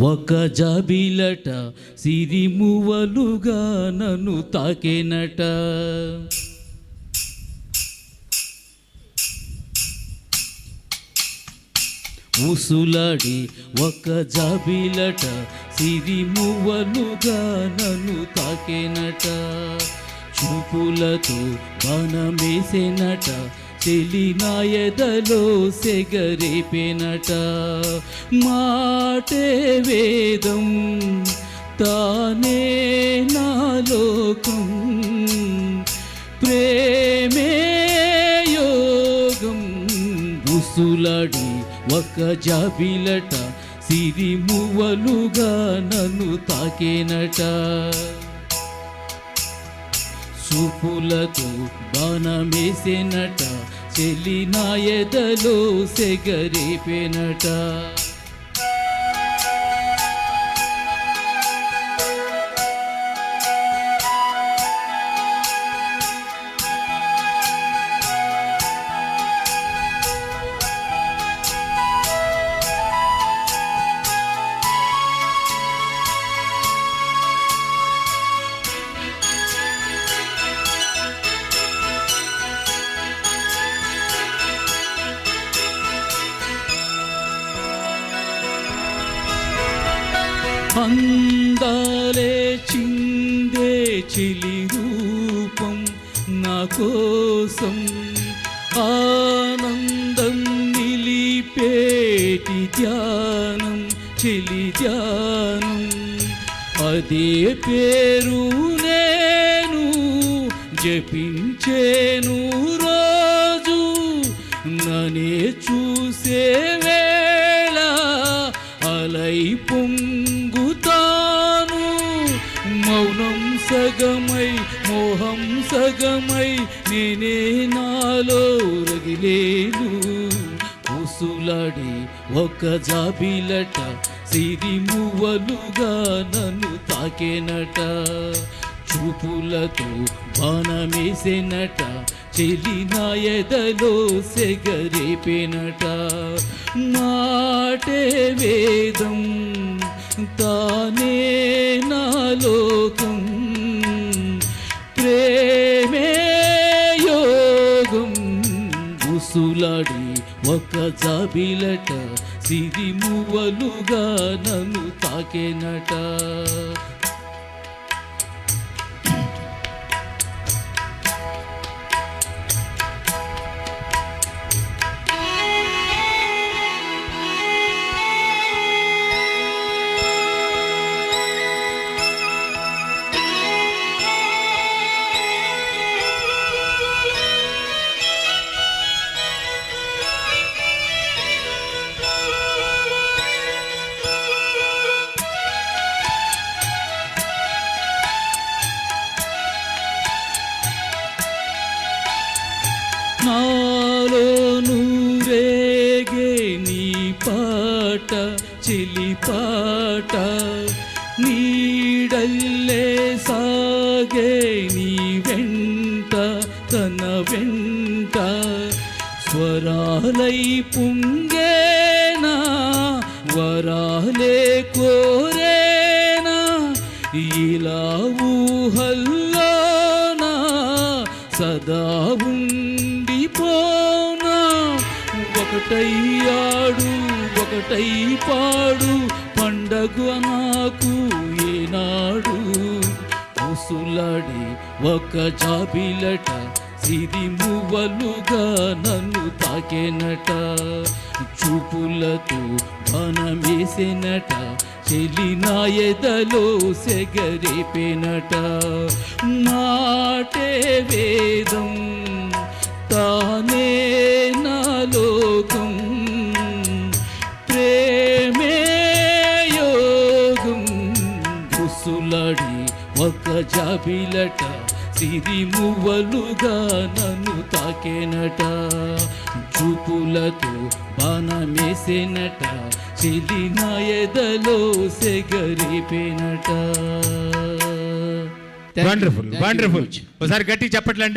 ఒక జబిలట సిరిమువలుగా నన్ను తాకేనట. ఉసులాడి ఒక జాబిలట సిరిమువలుగా నన్ను తాకేనట. చూపులతో బాణమేసేనట తెలినాయదలో సెగరేపెనట? మాటే వేదం తానే నాలోకం ప్రేమే యోగం ఉసులాడి ఒక జాబిలట సిరిమువలుగా నన్ను తాకేనట. చూపులతో బాణమేసినట చెల్లి నాయదలో సెగరిపెనట. అందాలే చిందే చిలి రూపం నా కోసం ఆనందం నిలిపేటి ధ్యానం చెలి ధ్యానం. అదే పేరు నేను జపించేను రోజు ననే చూసే వేళ అలైపుం సగమై మోహం సగమై నేనే నాలో రగిలేను. కూసులాడి ఒక జాబిలట సిరిమువలుగా నన్ను తాకేనట. చూపులతో బాణమేసేనట చెలి నాయదలో సెగరేపేనట మాటే వేదం తానే నాలోక ఉసులాడి ఒక జాబిలట సిరి మువ్వలుగా నన్ను తాకేనట. నాలో నూరేగే నీ పాట చెలి పాట. నీడల్లే సాగే నీ వెంట తన వెంట. స్వరాలై పుంగేనా వరాలే కోరేనా ఇలా ఊహల్లోనా సదా ఉండిపోనా ఒకటయ్యాడు ఒకటై పాడు పండగ నాకు ఏనాడు. ముసులాడి ఒక జాబిలట సిరిమువలుగా నన్ను తాకేనట. చూపులతో బాణమేసేనట చెలి నాయదలో సెగరేపేనట. నాటే వేదం తానే జాబిలట సిరిమువ్వలుగా నన్ను తాకేనట. చూపులతో బాణమేసేనట చెలి నా ఎదలో సెగరిపేనట వండర్ఫుల్ వండర్ఫుల్ ఒకసారి గట్టి చెప్పట్లండి.